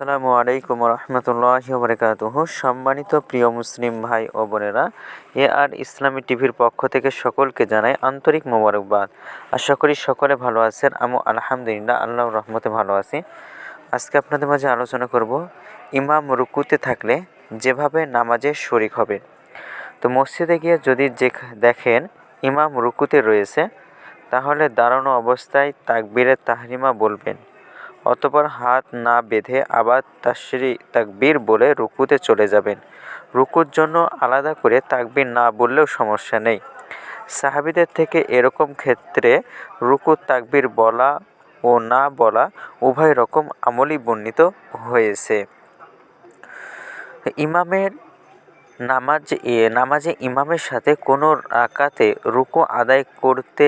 আসসালামু আলাইকুম রহমতুল্লাহি বরকাতুহ সম্মানিত প্রিয় মুসলিম ভাই ও বোনেরা এ আর ইসলামী টিভির পক্ষ থেকে সকলকে জানাই আন্তরিক মোবারকবাদ। আশা করি সকলে ভালো আছেন, আমি আলহামদুলিল্লাহ, আল্লাহর রহমতে ভালো আছি। আজকে আপনাদের মাঝে আলোচনা করব, ইমাম রুকুতে থাকলে যেভাবে নামাজে শরিক হবে। তো মসজিদে গিয়ে যদি যে দেখেন ইমাম রুকুতে রয়েছে, তাহলে দাঁড়ানো অবস্থায় তাকবীরে তাহরিমা বলবেন। অতপর হাত না বেঁধে আবার তাশরি তাকবীর বলে রুকুতে চলে যাবেন। রুকুর জন্য আলাদা করে তাকবীর না বললেও সমস্যা নেই। সাহাবিদের থেকে এরকম ক্ষেত্রে রুকুর তাকবীর বলা ও না বলা উভয় রকম আমলই বর্ণিত হয়েছে। ইমামের নামাজ নামাজে ইমামের সাথে কোনো রাকাতে রুকু আদায় করতে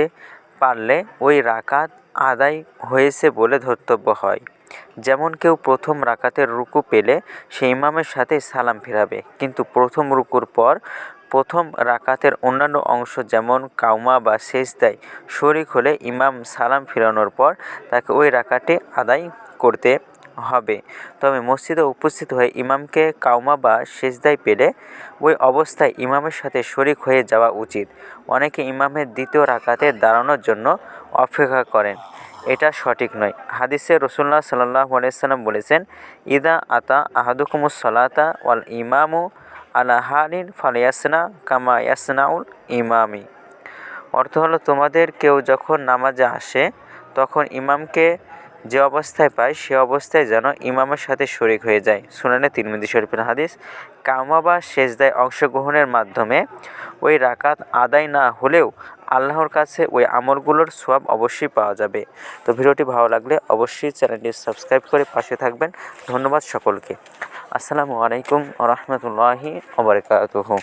পারলে ওই রাকাত আদায় হয়েছে বলে ধর্তব্য হয়। যেমন কেউ প্রথম রাকাতের রুকু পেলে সেই ইমামের সাথে সালাম ফেরাবে, কিন্তু প্রথম রুকুর পর প্রথম রাকাতের অন্যান্য অংশ যেমন কাউমা বা শেষ দেয় শরিক হলে ইমাম সালাম ফেরানোর পর তাকে ওই রাকাটে আদায় করতে হবে। তবে মসজিদে উপস্থিত হয়ে ইমামকে কাউমা বা সেজদায় পেলে ওই অবস্থায় ইমামের সাথে শরিক হয়ে যাওয়া উচিত। অনেকে ইমামের দ্বিতীয় রাকাতে দাঁড়ানোর জন্য অপেক্ষা করেন। এটা সঠিক নয়। হাদিসে রসুল্লাহ সাল্লাহ আলাইসাল্লাম বলেছেন, ইদা আতা আহাদুকুমুস ওয়াল ইমামু আলা হালিন ফালিয়াসনা কামা ইয়াসনাউল ইমামি। অর্থ হলো, তোমাদের কেউ যখন নামাজে আসে, তখন ইমামকে যে অবস্থায় পায়, সে অবস্থায় যেন ইমামের সাথে শরিক হয়ে যায়। শুনানে তিরমিদি শরীফের হাদিস, কামা বা সেজদায় অংশগ্রহণের মাধ্যমে ওই রাকাত আদায় না হলেও আল্লাহর কাছে ওই আমলগুলোর সোয়াব অবশ্যই পাওয়া যাবে। তো ভিডিওটি ভালো লাগলে অবশ্যই চ্যানেলটি সাবস্ক্রাইব করে পাশে থাকবেন। ধন্যবাদ সকলকে। আসসালামু আলাইকুম রহমতুল্লাহি ওবরকাতুহু